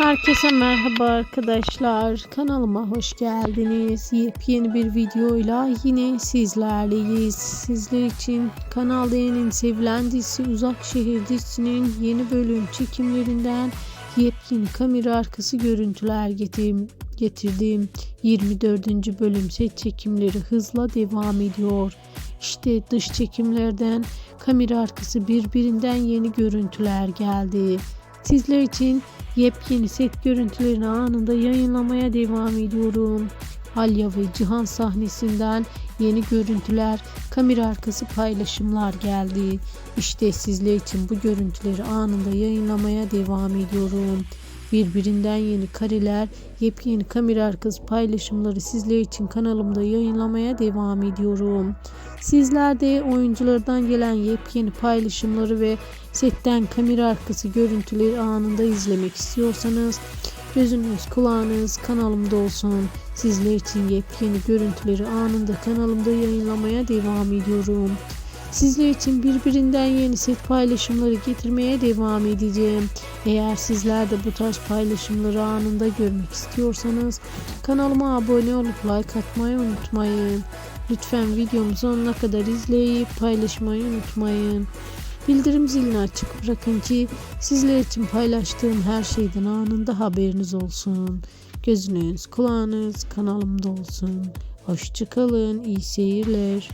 Herkese merhaba arkadaşlar. Kanalıma hoş geldiniz. Yepyeni bir videoyla yine sizlerleyiz. Sizler için Kanal D'nin sevilen dizisi Uzak Şehir dizisinin yeni bölüm çekimlerinden yepyeni kamera arkası görüntüler getirdim. getirdim. 24. bölüm set çekimleri hızla devam ediyor. İşte dış çekimlerden kamera arkası birbirinden yeni görüntüler geldi. Sizler için yepyeni set görüntülerini anında yayınlamaya devam ediyorum. Halya ve Cihan sahnesinden yeni görüntüler, kamera arkası paylaşımlar geldi. İşte sizler için bu görüntüleri anında yayınlamaya devam ediyorum. Birbirinden yeni kareler, yepyeni kamera arkası paylaşımları sizler için kanalımda yayınlamaya devam ediyorum. Sizler de oyunculardan gelen yepyeni paylaşımları ve setten kamera arkası görüntüleri anında izlemek istiyorsanız gözünüz kulağınız kanalımda olsun. Sizler için yepyeni görüntüleri anında kanalımda yayınlamaya devam ediyorum. Sizler için birbirinden yeni set paylaşımları getirmeye devam edeceğim. Eğer sizler de bu tarz paylaşımları anında görmek istiyorsanız kanalıma abone olup like atmayı unutmayın. Lütfen videomu sonuna kadar izleyip paylaşmayı unutmayın. Bildirim zilini açık bırakın ki sizler için paylaştığım her şeyden anında haberiniz olsun. Gözünüz, kulağınız kanalımda olsun. Hoşçakalın, iyi seyirler.